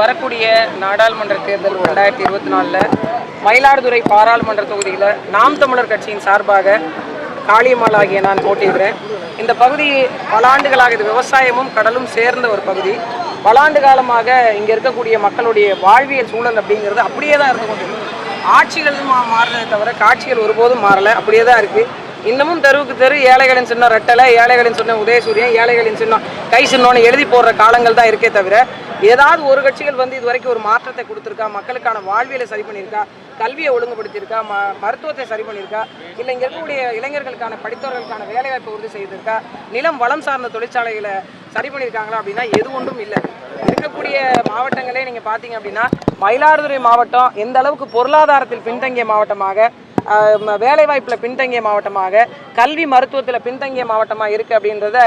வரக்கூடிய நாடாளுமன்ற தேர்தல் ரெண்டாயிரத்தி இருபத்தி நாலில் மயிலாடுதுறை பாராளுமன்ற தொகுதியில் நாம் தமிழர் கட்சியின் சார்பாக காளியம்மாள் ஆகிய நான் போட்டியிடுறேன். இந்த பகுதி பல ஆண்டுகளாக இது விவசாயமும் கடலும் சேர்ந்த ஒரு பகுதி. பல ஆண்டு காலமாக இங்கே இருக்கக்கூடிய மக்களுடைய வாழ்வியல் சூழல் அப்படிங்கிறது அப்படியே தான் இருந்து கொண்டு ஆட்சிகள் மா மாறுறதை தவிர காட்சிகள் ஒருபோதும் மாறலை. அப்படியே தான் இருக்குது இன்னமும் தெருவுக்கு தெரு ஏழைகளின் சின்னம் ரெட்டலை ஏழைகளின் சின்னம் உதயசூரியன் ஏழைகளின் சின்னம் கை சின்னம்னு எழுதி போடுற காலங்கள் தான் இருக்கே தவிர ஏதாவது ஒரு கட்சிகள் வந்து இது வரைக்கும் ஒரு மாற்றத்தை கொடுத்துருக்கா? மக்களுக்கான வாழ்வியலை சரி பண்ணியிருக்கா? கல்வியை ஒழுங்குபடுத்தியிருக்கா? ம மருத்துவத்தை சரி பண்ணியிருக்கா? இல்லை இங்கே இருக்கக்கூடிய இளைஞர்களுக்கான படித்தவர்களுக்கான வேலைவாய்ப்பை உறுதி செய்திருக்கா? நிலம் வளம் சார்ந்த தொழிற்சாலைகளை சரி பண்ணியிருக்காங்களா அப்படின்னா எது ஒன்றும் இல்லை. இருக்கக்கூடிய மாவட்டங்களே நீங்கள் பார்த்தீங்க அப்படின்னா மயிலாடுதுறை மாவட்டம் எந்த அளவுக்கு பொருளாதாரத்தில் பின்தங்கிய மாவட்டமாக வேலைவாய்ப்பில் பின்தங்கிய மாவட்டமாக கல்வி மருத்துவத்தில் பின்தங்கிய மாவட்டமாக இருக்குது அப்படின்றத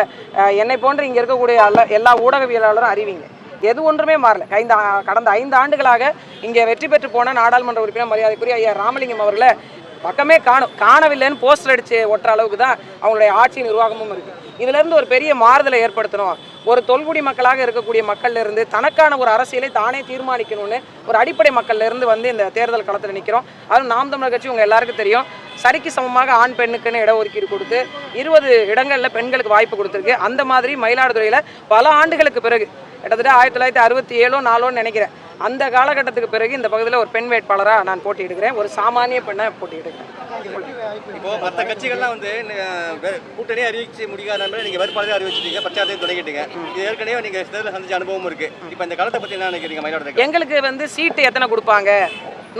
என்னை போன்று இங்கே இருக்கக்கூடிய எல்லா எல்லா ஊடகவியலாளரும் அறிவிங்க. எது ஒன்றுமே மாறல. ஐந்து கடந்த ஐந்து ஆண்டுகளாக இங்கே வெற்றி பெற்று போன நாடாளுமன்ற உறுப்பினர் மரியாதைக்குரிய ஐயா ராமலிங்கம் அவர்களை பக்கமே காணும் காணவில்லைன்னு போஸ்டர் அடிச்சு ஒட்டுற அளவுக்கு தான் அவங்களுடைய ஆட்சி நிர்வாகமும் இருக்குது இதிலிருந்து ஒரு பெரிய மாறுதலை ஏற்படுத்தணும். ஒரு தொல்குடி மக்களாக இருக்கக்கூடிய மக்கள்லேருந்து தனக்கான ஒரு அரசியலை தானே தீர்மானிக்கணும்னு ஒரு அடிப்படை மக்கள்லேருந்து வந்து இந்த தேர்தல் களத்தில் நிற்கிறோம் அதுவும் நாம் தமிழர் கட்சி உங்கள் எல்லாருக்கும் தெரியும். சரிக்கு சமமாக ஆண் பெண்ணுக்குன்னு இடஒதுக்கீடு கொடுத்து இருபது இடங்களில் பெண்களுக்கு வாய்ப்பு கொடுத்துருக்கு. அந்த மாதிரி மயிலாடுதுறையில் பல ஆண்டுகளுக்கு பிறகு கிட்டத்தட்ட ஆயிரத்தி தொள்ளாயிரத்தி அறுபத்தி ஏழோ நாலோன்னு நினைக்கிறேன். அந்த காலகட்டத்துக்கு பிறகு இந்த பகுதியில் ஒரு பெண் வேட்பாளராக நான் போட்டியிடுகிறேன். ஒரு சாமானிய பெண்ணை போட்டியிடுகிறேன். இப்போ மற்ற கட்சிகள்லாம் வந்து கூட்டணியே அறிவிச்சு முடியாத மாதிரி நீங்க வேட்பாளரே அறிவிச்சிட்டீங்க பிரச்சாரத்தையும் தொடங்கிட்டீங்க. இது ஏற்கனவே நீங்க தேர்தல் சந்திச்ச அனுபவம் இருக்கு. இப்போ இந்த காலத்தை பத்தி என்ன நினைக்கிறீங்க மயிலாடுதுறை எங்களுக்கு வந்து சீட்டு எத்தனை கொடுப்பாங்க?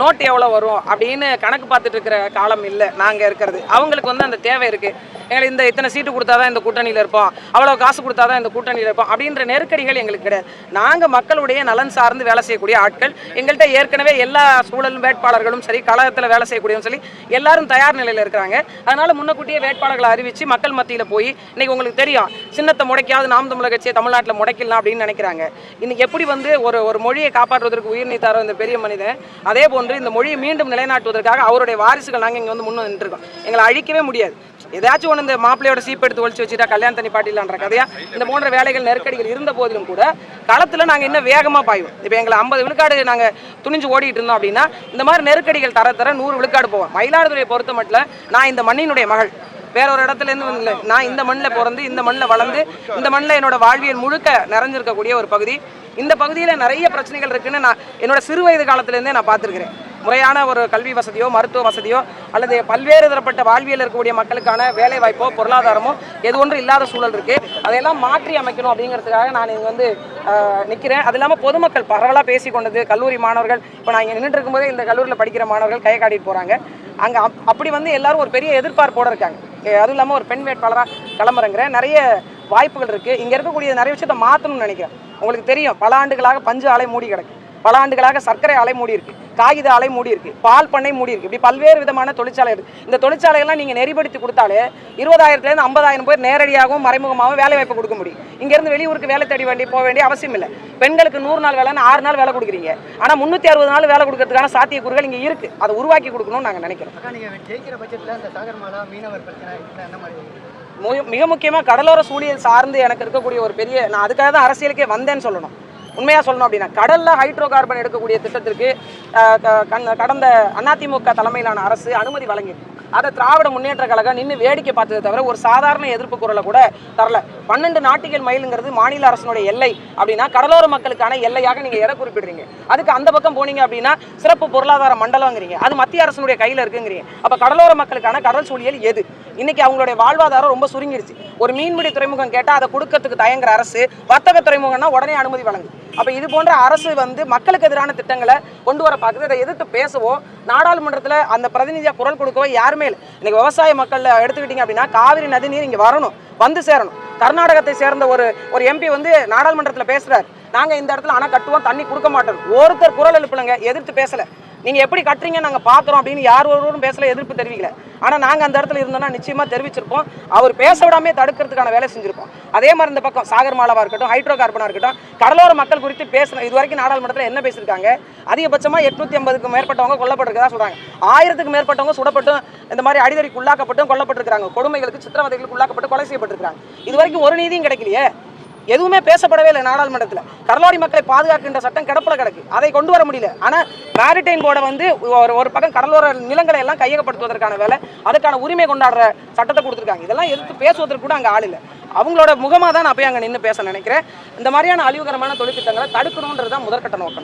நோட்டு எவ்வளோ வரும்? அப்படின்னு கணக்கு பார்த்துட்டு இருக்கிற காலம் இல்லை. நாங்கள் இருக்கிறது. அவங்களுக்கு வந்து அந்த தேவை இருக்குது எங்களுக்கு இந்த இத்தனை சீட்டு கொடுத்தா தான் இந்த கூட்டணியில் இருப்போம். அவ்வளோ காசு கொடுத்தா தான் இந்த கூட்டணியில் இருப்போம் அப்படின்ற நெருக்கடிகள் எங்களுக்கு கிடையாது. நாங்கள் மக்களுடைய நலன் சார்ந்து வேலை செய்யக்கூடிய ஆட்கள் எங்கள்கிட்ட ஏற்கனவே எல்லா சூழலும் வேட்பாளர்களும் சரி கழகத்தில் வேலை செய்யக்கூடியவங்க சரி எல்லாரும் தயார் நிலையில் இருக்கிறாங்க. அதனால முன்னக்கூட்டியே வேட்பாளர்களை அறிவித்து மக்கள் மத்தியில் போய் இன்னைக்கு உங்களுக்கு தெரியும் சின்னத்தை முடைக்காது நாம் தமிழக கட்சியை தமிழ்நாட்டில் முடைக்கலாம் அப்படின்னு நினைக்கிறாங்க. இன்னைக்கு எப்படி வந்து ஒரு ஒரு மொழியை காப்பாற்றுவதற்கு உயிர் நீத்தாரோ இந்த பெரிய மனிதன் அதே போன்று இந்த மொழியை மீண்டும் நிலைநாட்டுவதற்காக அவருடைய வாரிசுகள் நாங்கள் இங்கே வந்து முன் நின்றுருக்கோம் எங்களை அழிக்கவே முடியாது. ஏதாச்சும் ஒன்று இந்த மாப்பிள்ளையோட சீப் எடுத்து ஒழிச்சு வச்சுட்டா கல்யாண தண்ணி பாட்டிலான்ற கதையா இந்த போன்ற வேலைகள் நெருக்கடிகள் இருந்த போதிலும் கூட களத்தில் நாங்கள் இன்னும் வேகமாக பாய்வோம். இப்போ எங்களை ஐம்பது விழுக்காடு நாங்கள் துணிஞ்சு ஓடிட்டு இருந்தோம் அப்படின்னா இந்த மாதிரி நெருக்கடிகள் தர தர நூறு விழுக்காடு போவோம். மயிலாடுதுறையை பொறுத்த மட்டும் நான் இந்த மண்ணினுடைய மகள். வேற ஒரு இடத்துல இருந்து இல்லை நான் இந்த மண்ணில் பிறந்து இந்த மண்ணில் வளர்ந்து இந்த மண்ணில் என்னோட வாழ்வியல் முழுக்க நிறைஞ்சிருக்கக்கூடிய ஒரு பகுதி. இந்த பகுதியில் நிறைய பிரச்சனைகள் இருக்குன்னு நான் என்னோட சிறு வயது காலத்துலேருந்தே நான் பார்த்துருக்கிறேன். முறையான ஒரு கல்வி வசதியோ மருத்துவ வசதியோ அல்லது பல்வேறு தரப்பட்ட வாழ்வியல் இருக்கக்கூடிய மக்களுக்கான வேலை வாய்ப்போ பொருளாதாரமோ எது ஒன்றும் இல்லாத சூழல் இருக்கு. அதையெல்லாம் மாற்றி அமைக்கணும் அப்படிங்கிறதுக்காக நான் இங்கே வந்து நிற்கிறேன் அது இல்லாமல் பொதுமக்கள் பரவலாக பேசி கொண்டது கல்லூரி மாணவர்கள் இப்போ நான் இங்கே நின்றுட்டு இருக்கும்போதே இந்த கல்லூரியில் படிக்கிற மாணவர்கள் கை காட்டிட்டு போகிறாங்க அங்கே அப்படி வந்து எல்லாரும் ஒரு பெரிய எதிர்பார்ப்போடு இருக்காங்க. அதுவும் இல்லாமல் ஒரு பெண் வேட்பாளராக கிளம்புறங்கிறேன் நிறைய வாய்ப்புகள் இருக்குது இங்கே இருக்கக்கூடிய நிறைய விஷயத்தை மாற்றணும்னு நினைக்கிறேன். உங்களுக்கு தெரியும் பல ஆண்டுகளாக பஞ்சு ஆலை மூடி கிடக்கு. பல ஆண்டுகளாக சர்க்கரை ஆலை மூடி இருக்கு காகித ஆலை மூடி இருக்கு பால் பண்ணை மூடி இருக்கு. இப்படி பல்வேறு விதமான தொழிற்சாலை இருக்கு. இந்த தொழிற்சாலைகள்லாம் நீங்க நெறிப்படுத்தி கொடுத்தாலே இருபதாயிரத்துலேருந்து ஐம்பதாயிரம் பேர் நேரடியாகவும் மறைமுகமாகவும் வேலை வாய்ப்பு கொடுக்க முடியும். இங்கேருந்து வெளியூருக்கு வேலை தேடி வேண்டி போக வேண்டிய அவசியம் இல்லை. பெண்களுக்கு நூறு நாள் வேலைன்னு ஆறு நாள் வேலை கொடுக்குறீங்க. ஆனால் முந்நூற்றி அறுபது நாள் வேலை கொடுக்கறதுக்கான சாத்தியக்கூறுகள் இங்கே இருக்கு. அதை உருவாக்கி கொடுக்கணும்னு நாங்கள் நினைக்கிறோம். மிக முக்கியமாக கடலோர சூழியல் சார்ந்து எனக்கு இருக்கக்கூடிய ஒரு பெரிய நான் அதுக்காக தான் அரசியலுக்கே வந்தேன்னு சொல்லணும். உண்மையாக சொல்லணும் அப்படின்னா கடலில் ஹைட்ரோ கார்பன் எடுக்கக்கூடிய திட்டத்திற்கு க- கடந்த அதிமுக தலைமையிலான அரசு அனுமதி வழங்கியிருக்கு. அதை திராவிட முன்னேற்ற கழகம் நின்று வேடிக்கை பார்த்ததை தவிர ஒரு சாதாரண எதிர்ப்பு குரலை கூட தரல. பன்னெண்டு நாட்டிகள் மைலுங்கிறது மாநில அரசினுடைய எல்லை அப்படின்னா கடலோர மக்களுக்கான எல்லையாக நீங்கள் எதை குறிப்பிடுறீங்க? அதுக்கு அந்த பக்கம் போனீங்க அப்படின்னா சிறப்பு பொருளாதார மண்டலங்கிறீங்க அது மத்திய அரசினுடைய கையில் இருக்குங்கிறீங்க. அப்போ கடலோர மக்களுக்கான கடல் சூழியல் எது? இன்னைக்கு அவங்களுடைய வாழ்வாதாரம் ரொம்ப சுருங்கிடுச்சு ஒரு மீன்பிடி துறைமுகம் கேட்டால் அதை கொடுக்கறதுக்கு தயங்குற அரசு வர்த்தக துறைமுகம்னா உடனே அனுமதி வழங்குது அப்போ இது போன்ற அரசு வந்து மக்களுக்கு எதிரான திட்டங்களை கொண்டு வர பார்க்குது. அதை எதிர்த்து பேசவோ நாடாளுமன்றத்தில் அந்த பிரதிநிதியாக குரல் கொடுக்கவோ யாருமே இல்லை. இன்னைக்கு விவசாய மக்கள் எடுத்துக்கிட்டீங்க அப்படின்னா காவிரி நதி நீர் இங்கே வரணும் வந்து சேரணும். கர்நாடகத்தை சேர்ந்த ஒரு ஒரு எம்பி வந்து நாடாளுமன்றத்தில் பேசுகிறார் நாங்கள் இந்த இடத்துல ஆனால் கட்டுவோம் தண்ணி கொடுக்க மாட்டோம். ஒருத்தர் குரல் எழுப்பலைங்க எதிர்த்து பேசலை. நீங்கள் எப்படி கட்டுறீங்க நாங்கள் பார்க்குறோம் அப்படின்னு யார் ஒருவரும் பேசலை எதிர்ப்பு தெரிவிக்கல. ஆனால் நாங்கள் அந்த இடத்துல இருந்தோம்னா நிச்சயமாக தெரிவிச்சிருப்போம். அவர் பேச விடாமே தடுக்கிறதுக்கான வேலை செஞ்சிருப்போம். அதே மாதிரி இந்த பக்கம் சாகர் மாலாவாக இருக்கட்டும் ஹைட்ரோ கார்பனாக இருக்கட்டும் கடலோர மக்கள் குறித்து பேசணும் இது வரைக்கும் நாடாளுமன்றத்தில் என்ன பேசியிருக்காங்க? அதிகபட்சமாக எட்நூற்றி ஐம்பதுக்கு மேற்பட்டவங்க கொல்லப்பட்டிருக்கதா சொல்கிறாங்க ஆயிரத்துக்கு மேற்பட்டவங்க சுடப்பட்டும் இந்த மாதிரி அடிதடிக்கு உள்ளாக்கப்பட்டும் கொல்லப்பட்டிருக்காங்க கொடுமைகளுக்கு சித்திரவதைகளுக்கு உள்ளாக்கப்பட்டு கொலை செய்யப்பட்டிருக்கிறாங்க. இது வரைக்கும் ஒரு நீதியும் கிடைக்கலையே. எதுவுமே பேசப்படவே இல்லை நாடாளுமன்றத்தில். கடலோடி மக்களை பாதுகாக்கின்ற சட்டம் கிடப்பில் கிடக்கு. அதை கொண்டு வர முடியல. ஆனால் மேரிடைம் போர்டை வந்து ஒரு ஒரு பக்கம் கடலோர நிலங்களை எல்லாம் கையகப்படுத்துவதற்கான வேலை அதுக்கான உரிமை கொண்டாடுற சட்டத்தை கொடுத்துருக்காங்க. இதெல்லாம் எதிர்த்து பேசுவதற்கு கூட அங்கே ஆள் இல்லை. அவங்களோட முகமாக தான் நான் போய் அங்கே நின்று பேச நினைக்கிறேன். இந்த மாதிரியான அழிவுகரமான தொழிற்திட்டங்களை தடுக்கணுன்றது தான் முதற்கட்ட நோக்கணும்.